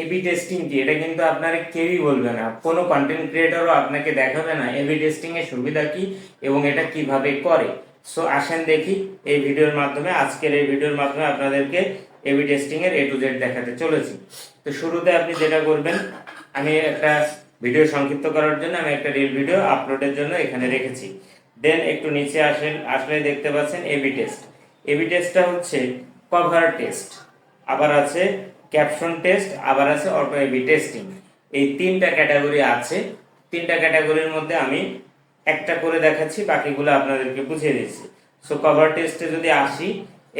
AB testing কি? এটা কিন্তু আপনারা কেউই বলবে না। কোনো কন্টেন্ট ক্রিয়েটরও আপনাকে দেখাবে না। এবি টেস্টিং এর সুবিধা কি এবং এটা কীভাবে করে? সো আসেন দেখি এই ভিডিওর মাধ্যমে, আজকের এই ভিডিওর মাধ্যমে আপনাদেরকে এবি টেস্টিং এর এ টু জেড দেখাতে চলেছি। তো শুরুতে আপনি যেটা করবেন, আমি একটা ভিডিও সংক্ষিপ্ত করার জন্য আমি একটা রিল ভিডিও আপলোডের জন্য এখানে রেখেছি। দেন একটু নিচে আসেন আসলে দেখতে পাচ্ছেন এবি টেস্ট এবি টেস্টটা হচ্ছে কভার টেস্ট আবার আছে ক্যাপশন টেস্ট আবার আছে অটো এবি টেস্টিং এই তিনটা ক্যাটাগরি আছে। তিনটা ক্যাটাগরির মধ্যে আমি একটা করে দেখাচ্ছি, বাকিগুলো আপনাদেরকে বুঝিয়ে দিচ্ছি। সো কভার টেস্টে যদি আসি,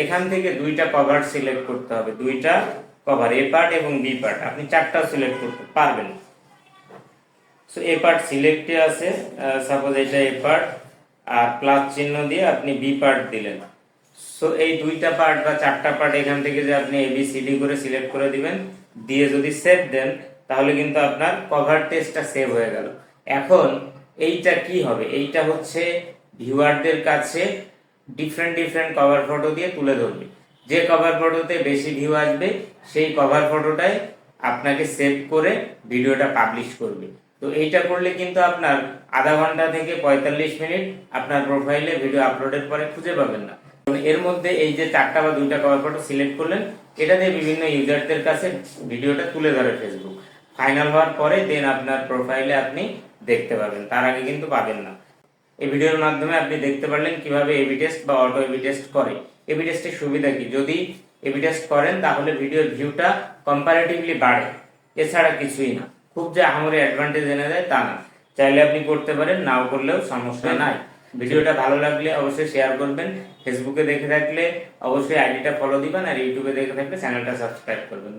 এখান থেকে দুইটা কভার সিলেক্ট করতে হবে। দুইটা কভার এ পার্ট এবং বি পার্ট আপনি চারটা সিলেক্ট করতে পারবেন। সো এ পার্ট সিলেক্টে আছে সাপোজ এটা এ পার্ট আর প্লাস চিহ্ন দিয়ে আপনি বি পার্ট দিলেন। সো এই দুইটা পার্ট বা চারটা পার্ট এখান থেকে যে আপনি এ বি করে সিলেক্ট করে দিবেন, দিয়ে যদি সেভ দেন, তাহলে কিন্তু আপনার কভার টেস্টটা সেভ হয়ে গেল। এখন এইটা কি হবে? এইটা হচ্ছে ভিউয়ারদের কাছে ডিফারেন্ট ডিফারেন্ট কভার ফটো দিয়ে তুলে ধরবে। যে কভার ফটোতে বেশি ভিউ আসবে, সেই কভার ফটোটাই আপনাকে সেভ করে ভিডিওটা পাবলিশ করবে। তো এইটা করলে কিন্তু আপনার আধা ঘণ্টা থেকে পঁয়তাল্লিশ মিনিট আপনার প্রোফাইলে ভিডিও আপলোডের পরে খুঁজে পাবেন না। এর মধ্যে এই যে চারটা বা দুইটা কভার ফটো সিলেক্ট করলেন, এটা দিয়ে বিভিন্ন ইউজারদের কাছে ভিডিওটা তুলে ধরে ফেসবুক ফাইনাল হওয়ার পরে দেন আপনার প্রোফাইলে আপনি দেখতে পাবেন। তার আগে কিন্তু পাবেন না। এই ভিডিওর মাধ্যমে আপনি দেখতে পারলেন কীভাবে এবি টেস্ট বা অটো এবি টেস্ট করে। এবি টেস্টের সুবিধা কি? যদি এবি টেস্ট করেন, তাহলে ভিডিওর ভিউটা কম্পারেটিভলি বাড়ে। এছাড়া কিছুই না। খুব যে আহামরি অ্যাডভান্টেজ এনে দেয় তা না। চাইলে আপনি করতে পারেন, নাও করলেও সমস্যা নাই। ভিডিওটা ভালো লাগলে অবশ্যই শেয়ার করবেন ফেসবুকে দেখে থাকলে অবশ্যই আইডিটা ফলো দিবেন আর ইউটিউবে দেখে থাকলে চ্যানেলটা সাবস্ক্রাইব করবেন।